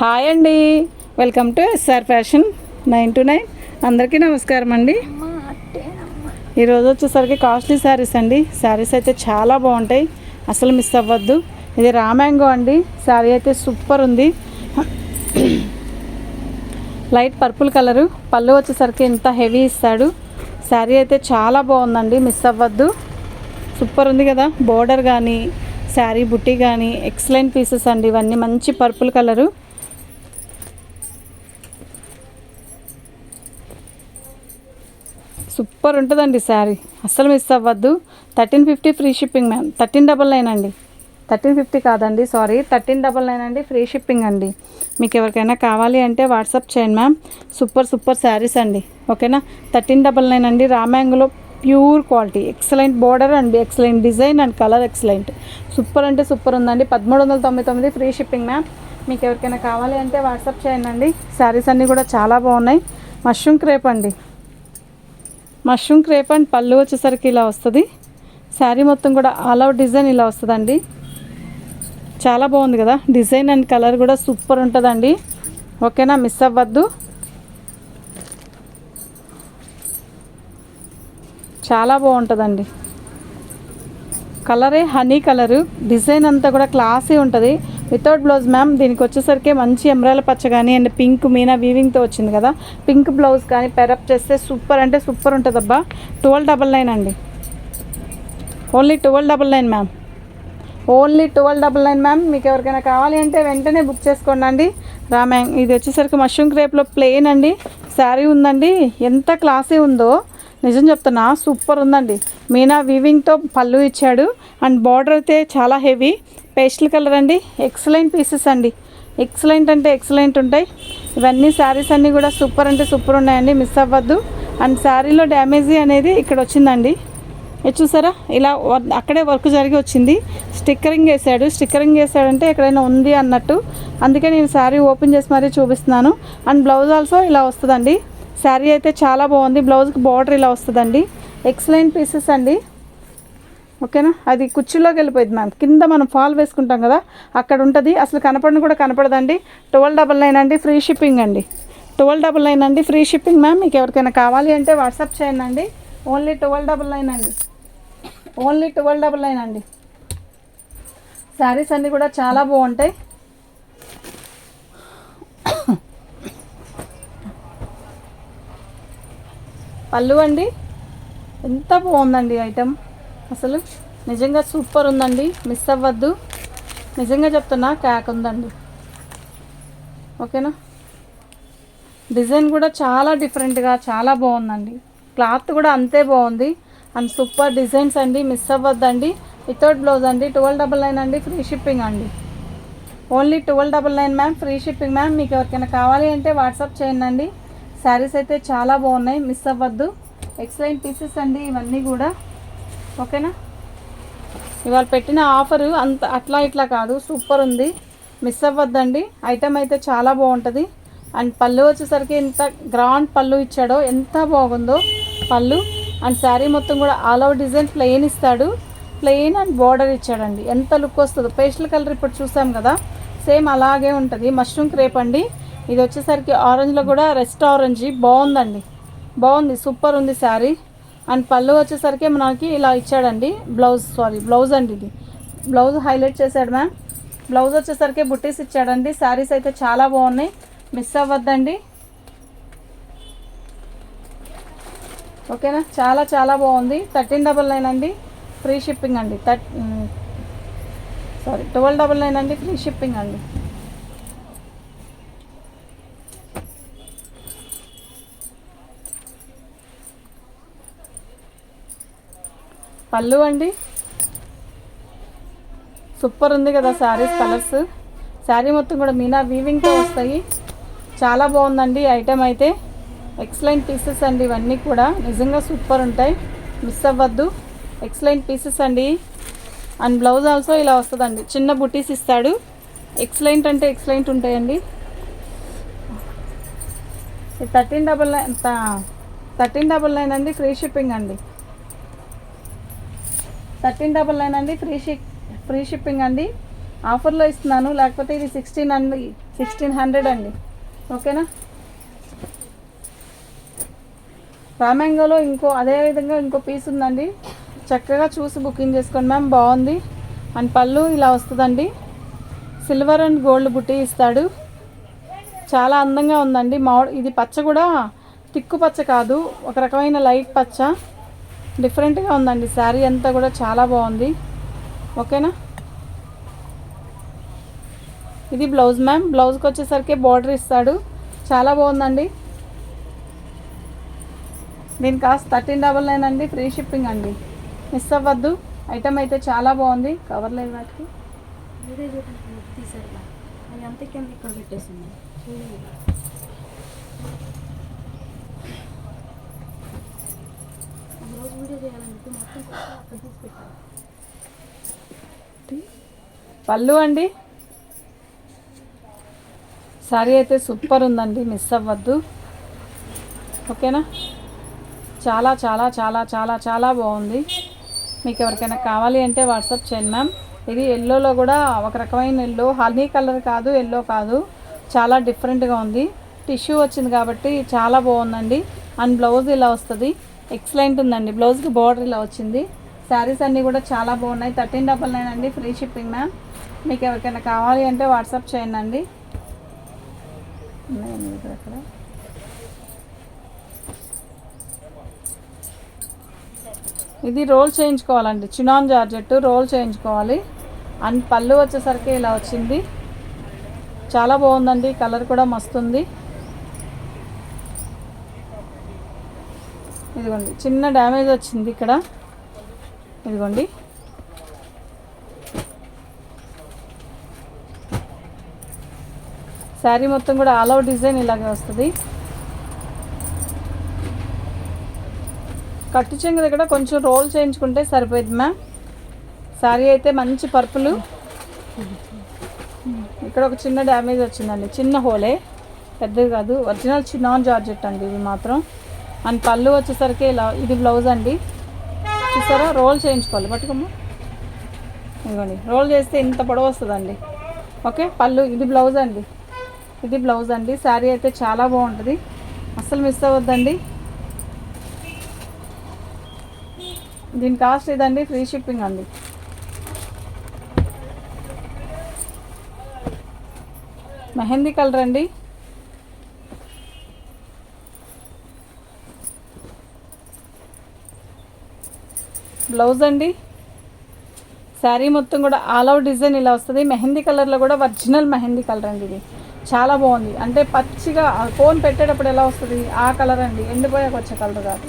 Hi అండి. Welcome to SR fashion nine to nine అందరికీ నమస్కారం అండి. ఈరోజు వచ్చేసరికి కాస్ట్లీ శారీస్ అండి. శారీస్ అయితే చాలా బాగుంటాయి. అసలు మిస్ అవ్వద్దు. ఇది రామ్యాంగో అండి. శారీ అయితే సూపర్ ఉంది. లైట్ పర్పుల్ కలరు పళ్ళు వచ్చేసరికి ఇంత హెవీ ఇస్తాడు. శారీ అయితే చాలా బాగుందండి. మిస్ అవ్వద్దు. సూపర్ ఉంది కదా. బోర్డర్ కానీ శారీ బుట్టి కానీ ఎక్సలెంట్ పీసెస్ అండి. ఇవన్నీ మంచి పర్పుల్ కలరు సూపర్ ఉంటుందండి శారీ. అస్సలు మిస్ అవ్వద్దు. Thirteen fifty free shipping ma'am. Thirteen double nine అండి. థర్టీన్ ఫిఫ్టీ కాదండి సారీ. థర్టీన్ డబల్ నైన్ అండి ఫ్రీ షిప్పింగ్ అండి. మీకు ఎవరికైనా కావాలి అంటే వాట్సాప్ చేయండి మ్యామ్. సూపర్ సూపర్ శారీస్ అండి. ఓకేనా? థర్టీన్ డబల్ నైన్ అండి. రామ్యాంగులో ప్యూర్ క్వాలిటీ. ఎక్సలెంట్ బోర్డర్ అండి. Excellent design and colour excellent. Super అంటే సూపర్ ఉందండి. పదమూడు వందల తొంభై తొమ్మిది ఫ్రీ షిప్పింగ్ మ్యామ్. మీకు ఎవరికైనా కావాలి అంటే వాట్సాప్ చేయండి అండి. శారీస్ అన్నీ కూడా చాలా బాగున్నాయి. మష్రూమ్ క్రేప్ అండి. మష్రూమ్ క్రేప్ అండ్ పళ్ళు వచ్చేసరికి ఇలా వస్తుంది. శారీ మొత్తం కూడా ఆల్ అవుట్ డిజైన్ ఇలా వస్తుందండి. చాలా బాగుంది కదా? డిజైన్ అండ్ కలర్ కూడా సూపర్ ఉంటుందండి. ఓకేనా? మిస్ అవ్వద్దు. చాలా బాగుంటుందండి. కలరే హనీ కలరు. డిజైన్ అంతా కూడా క్లాసీ ఉంటుంది. వితౌట్ బ్లౌజ్ మ్యామ్ దీనికి వచ్చేసరికి మంచి ఎమరాల పచ్చ కానీ అండ్ పింక్ మీనా వీవింగ్తో వచ్చింది కదా. పింక్ బ్లౌజ్ కానీ పెరప్ చేస్తే సూపర్ అంటే సూపర్ ఉంటుంది అబ్బా ట్వెల్వ్ డబల్ నైన్ అండి. Only twelve double nine ma'am only twelve double nine ma'am మీకు ఎవరికైనా కావాలి అంటే వెంటనే బుక్ చేసుకోండి అండి. రామ్యాంగ్ ఇది వచ్చేసరికి మష్రూమ్ క్రేప్లో ప్లెయిన్ అండి. శారీ ఉందండి. ఎంత క్లాసీ ఉందో. నిజం చెప్తున్నా సూపర్ ఉందండి. మీనా వీవింగ్తో పళ్ళు ఇచ్చాడు. అండ్ బార్డర్ అయితే చాలా హెవీ పేస్టల్ కలర్ అండి. ఎక్సలెంట్ పీసెస్ అండి. ఎక్సలెంట్ అంటే ఎక్సలెంట్ ఉంటాయి. ఇవన్నీ శారీస్ అన్నీ కూడా సూపర్ అంటే సూపర్ ఉన్నాయండి. మిస్ అవ్వద్దు. అండ్ శారీలో డ్యామేజీ అనేది ఇక్కడ వచ్చిందండి. ఇది చూసారా? ఇలా అక్కడే వర్క్ జరిగి వచ్చింది. స్టిక్కరింగ్ వేసాడు స్టిక్కరింగ్ వేసాడంటే ఎక్కడైనా ఉంది అన్నట్టు. అందుకే నేను శారీ ఓపెన్ చేసి మరీ చూపిస్తున్నాను. అండ్ బ్లౌజ్ ఆల్సో ఇలా వస్తుందండి. శారీ అయితే చాలా బాగుంది. బ్లౌజ్కి బార్డర్ ఇలా వస్తుందండి. ఎక్సలెంట్ పీసెస్ అండి. ఓకేనా? అది కుర్చీలోకి వెళ్ళిపోయింది మ్యామ్ కింద మనం ఫాల్ వేసుకుంటాం కదా అక్కడ ఉంటుంది. అసలు కనపడిన కూడా కనపడదండి. ట్వెల్వ్ డబల్ నైన్ అండి ఫ్రీ షిప్పింగ్ అండి. ట్వెల్వ్ డబల్ నైన్ అండి ఫ్రీ షిప్పింగ్ మ్యామ్ మీకు ఎవరికైనా కావాలి అంటే వాట్సాప్ చేయండి అండి. ఓన్లీ ట్వెల్వ్ డబల్ నైన్ అండి. ఓన్లీ ట్వెల్వ్ డబల్ నైన్ అండి. శారీస్ అన్నీ కూడా చాలా బాగుంటాయి. పళ్ళు అండి ఎంత బాగుందండి ఐటమ్ అసలు నిజంగా సూపర్ ఉందండి. మిస్ అవ్వద్దు. నిజంగా చెప్తున్నా క్యాక్ ఉందండి. ఓకేనా? డిజైన్ కూడా చాలా డిఫరెంట్గా చాలా బాగుందండి. క్లాత్ కూడా అంతే బాగుంది. అండ్ సూపర్ డిజైన్స్ అండి. మిస్ అవ్వద్దండి. వితౌట్ బ్లౌజ్ అండి. ట్వెల్వ్ డబల్ నైన్ అండి. ఫ్రీ షిప్పింగ్ అండి. Only twelve double nine ma'am. Free shipping ma'am. మీకు ఎవరికైనా కావాలి అంటే వాట్సాప్ చేయండి అండి. శారీస్ అయితే చాలా బాగున్నాయి. మిస్ అవ్వద్దు. ఎక్సలెంట్ పీసెస్ అండి. ఇవన్నీ కూడా. ఓకేనా? ఇవాళ పెట్టిన ఆఫర్ అంత అట్లా ఇట్లా కాదు సూపర్ ఉంది. మిస్ అవ్వద్దండి. ఐటమ్ అయితే చాలా బాగుంటుంది. అండ్ పళ్ళు వచ్చేసరికి ఎంత గ్రాండ్ పళ్ళు ఇచ్చాడో ఎంత బాగుందో పళ్ళు. అండ్ శారీ మొత్తం కూడా ఆల్ ఓవర్ డిజైన్ ప్లెయిన్ ఇస్తాడు. ప్లెయిన్ అండ్ బార్డర్ ఇచ్చాడండి. ఎంత లుక్ వస్తుందో. పేస్టల్ కలర్ ఇప్పుడు చూసాం కదా. సేమ్ అలాగే ఉంటుంది. మష్రూమ్ క్రేప్ అండి. ఇది వచ్చేసరికి ఆరెంజ్లో కూడా రెస్ట్ ఆరెంజ్. బాగుందండి. బాగుంది. సూపర్ ఉంది శారీ. అండ్ పళ్ళు వచ్చేసరికి మనకి ఇలా ఇచ్చాడండి. బ్లౌజ్ సారీ బ్లౌజ్ అండి ఇది. బ్లౌజ్ హైలైట్ చేశాడు మ్యామ్. బ్లౌజ్ వచ్చేసరికి బుట్టీస్ ఇచ్చాడండి. శారీస్ అయితే చాలా బాగున్నాయి. మిస్ అవ్వద్దండి. ఓకేనా? చాలా చాలా బాగుంది. థర్టీన్ డబల్ నైన్ అండి. ఫ్రీ షిప్పింగ్ అండి. థర్ట్ సారీ ట్వెల్వ్ డబల్ నైన్ అండి. ఫ్రీ షిప్పింగ్ అండి. పళ్ళు అండి. సూపర్ ఉంది కదా శారీస్ కలర్స్ శారీ మొత్తం కూడా మీనా వీవింగ్తో వస్తాయి. చాలా బాగుందండి ఐటెం అయితే. ఎక్సలెంట్ పీసెస్ అండి ఇవన్నీ కూడా. నిజంగా సూపర్ ఉంటాయి. మిస్ అవ్వద్దు. ఎక్సలెంట్ పీసెస్ అండి. అండ్ బ్లౌజ్ ఆల్సో ఇలా వస్తుందండి. చిన్న బుటీస్ ఇస్తాడు. ఎక్సలెంట్ అంటే ఎక్సలెంట్ ఉంటాయండి. Thirteen double nine thirteen double nine అండి ఫ్రీ షిప్పింగ్ అండి. థర్టీన్ డబల్ నైన్ అండి. ఫ్రీ షిప్ ఫ్రీ షిప్పింగ్ అండి. ఆఫర్లో ఇస్తున్నాను. లేకపోతే ఇది సిక్స్టీన్ అండి. సిక్స్టీన్ హండ్రెడ్ అండి. ఓకేనా? రామ్యాంగోలో ఇంకో అదే విధంగా ఇంకో పీస్ ఉందండి. చక్కగా చూసి బుకింగ్ చేసుకోండి మ్యామ్. బాగుంది. అండ్ పళ్ళు ఇలా వస్తుందండి. సిల్వర్ అండ్ గోల్డ్ బుట్టి ఇస్తాడు. చాలా అందంగా ఉందండి. మా ఇది పచ్చ కూడా తిక్కు పచ్చ కాదు. ఒక రకమైన లైట్ పచ్చ. డిఫరెంట్గా ఉందండి. శారీ అంతా కూడా చాలా బాగుంది. ఓకేనా? ఇది బ్లౌజ్ మ్యామ్. బ్లౌజ్కి వచ్చేసరికి బార్డర్ ఇస్తాడు. చాలా బాగుందండి. దీని కాస్ట్ థర్టీన్ డబల్ నైన్ అండి. ఫ్రీ షిప్పింగ్ అండి. మిస్ అవ్వద్దు. ఐటమ్ అయితే చాలా బాగుంది. కవర్ లేదు వాటికి. తీసారు అది కింద ఇక్కడ పెట్టేసింది. రోజు వీడియో మొత్తం అక్కడ తీసి పళ్ళు అండి? సారీ అయితే సూపర్ ఉందండి మిస్ అవ్వద్దు. ఓకేనా? చాలా చాలా చాలా చాలా చాలా బాగుంది. మీకు ఎవరికైనా కావాలి అంటే వాట్సాప్ చేయండి మ్యామ్. ఇది ఎల్లోలో కూడా ఒక రకమైన ఎల్లో హనీ కలర్ కాదు ఎల్లో కాదు. చాలా డిఫరెంట్గా ఉంది. టిష్యూ వచ్చింది కాబట్టి చాలా బాగుందండి. అండ్ బ్లౌజ్ ఇలా వస్తుంది. ఎక్సలెంట్ ఉందండి. బ్లౌజ్కి బార్డర్ ఇలా వచ్చింది. శారీస్ అన్నీ కూడా చాలా బాగున్నాయి. థర్టీన్ డబల్ నైన్ అండి. ఫ్రీ షిప్పింగ్ మ్యామ్ మీకు ఎవరికైనా కావాలి అంటే వాట్సాప్ చేయండి అండి. అక్కడ? ఇది రోల్ చేయించుకోవాలండి. చినాన్ జార్జెట్ రోల్ చేయించుకోవాలి. అండ్ పళ్ళు వచ్చేసరికి ఇలా వచ్చింది. చాలా బాగుందండి. కలర్ కూడా మస్తుంది. ఇదిగోండి చిన్న డ్యామేజ్ వచ్చింది ఇక్కడ. ఇదిగోండి. శారీ మొత్తం కూడా ఆల్ అవుట్ డిజైన్ ఇలాగే వస్తుంది. కట్టు చెంగు దగ్గర కొంచెం రోల్ చేయించుకుంటే సరిపోయింది మ్యామ్ శారీ అయితే మంచి పర్పుల్ ఇక్కడ ఒక చిన్న డ్యామేజ్ వచ్చిందండి చిన్న హోలే. పెద్దది కాదు ఒరిజినల్ చిన్న జార్జెట్ అండి ఇది మాత్రం. అండ్ పళ్ళు వచ్చేసరికి ఇలా ఇది బ్లౌజ్ అండి. చూసారా? రోల్ చేయించుకోవాలి. పట్టుకోమ్మ. ఇదిగోండి. రోల్ చేస్తే ఇంత పొడవు వస్తుందండి. ఓకే పళ్ళు ఇది బ్లౌజ్ అండి. ఇది బ్లౌజ్ అండి. శారీ అయితే చాలా బాగుంటుంది. అస్సలు మిస్ అవ్వద్దండి. దీని కాస్ట్ ఇదండి ఫ్రీ షిప్పింగ్ అండి. మెహందీ కలర్ అండి. బ్లౌజ్ అండి. శారీ మొత్తం కూడా ఆల్ అవుట్ డిజైన్ ఇలా వస్తుంది. మెహందీ కలర్లో కూడా ఒరిజినల్ మెహందీ కలర్ అండి ఇది. చాలా బాగుంది. అంటే పచ్చిగా ఫోన్ పెట్టేటప్పుడు ఎలా వస్తుంది? ఆ కలర్ అండి. ఎండిపోయాక వచ్చే కలర్ కాదు.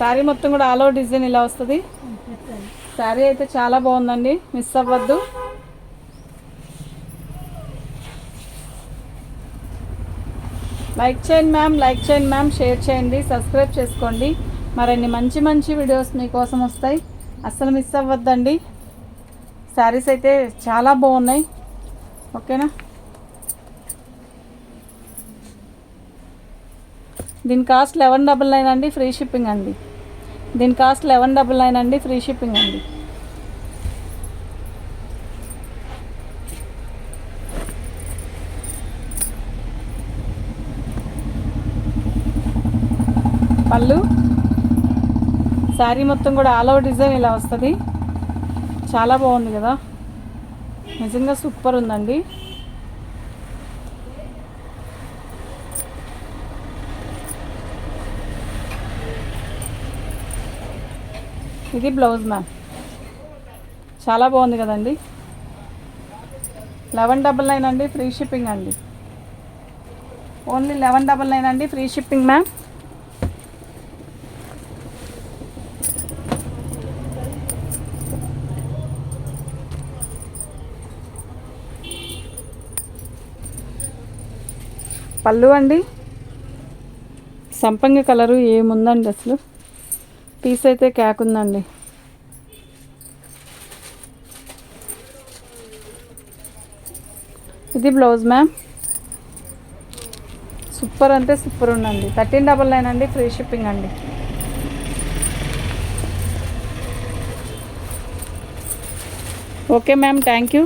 శారీ మొత్తం కూడా ఆల్ అవుట్ డిజైన్ ఇలా వస్తుంది. శారీ అయితే చాలా బాగుందండి. మిస్ అవ్వద్దు. లైక్ చేయండి మ్యామ్ లైక్ చేయండి మ్యామ్ షేర్ చేయండి సబ్స్క్రైబ్ చేసుకోండి. మరిన్ని మంచి మంచి వీడియోస్ మీకోసం వస్తాయి. అస్సలు మిస్ అవ్వద్దండి. శారీస్ అయితే చాలా బాగున్నాయి. ఓకేనా దీని కాస్ట్ లెవెన్ డబల్ నైన్ అండి ఫ్రీ షిప్పింగ్ అండి. దీని కాస్ట్ లెవెన్ డబల్ నైన్ అండి ఫ్రీ షిప్పింగ్ అండి. పళ్ళు. శారీ మొత్తం కూడా ఆల్ అవుట్ డిజైన్ ఇలా వస్తుంది. చాలా బాగుంది కదా. నిజంగా సూపర్ ఉందండి. ఇది బ్లౌజ్ మ్యామ్ చాలా బాగుంది కదండి. లెవెన్ డబల్ నైన్ అండి ఫ్రీ షిప్పింగ్ అండి. ఓన్లీ లెవెన్ డబల్ నైన్ అండి ఫ్రీ షిప్పింగ్ మ్యామ్ పళ్ళు అండి. సంపంగి కలరు ఏముందండి అసలు? పీస్ అయితే క్యాక్ ఉందండి. ఇది బ్లౌజ్ మ్యామ్. సూపర్ అంటే సూపర్ ఉందండి. థర్టీన్ డబల్ నైన్ అండి ఫ్రీ షిప్పింగ్ అండి. Okay ma'am thank you.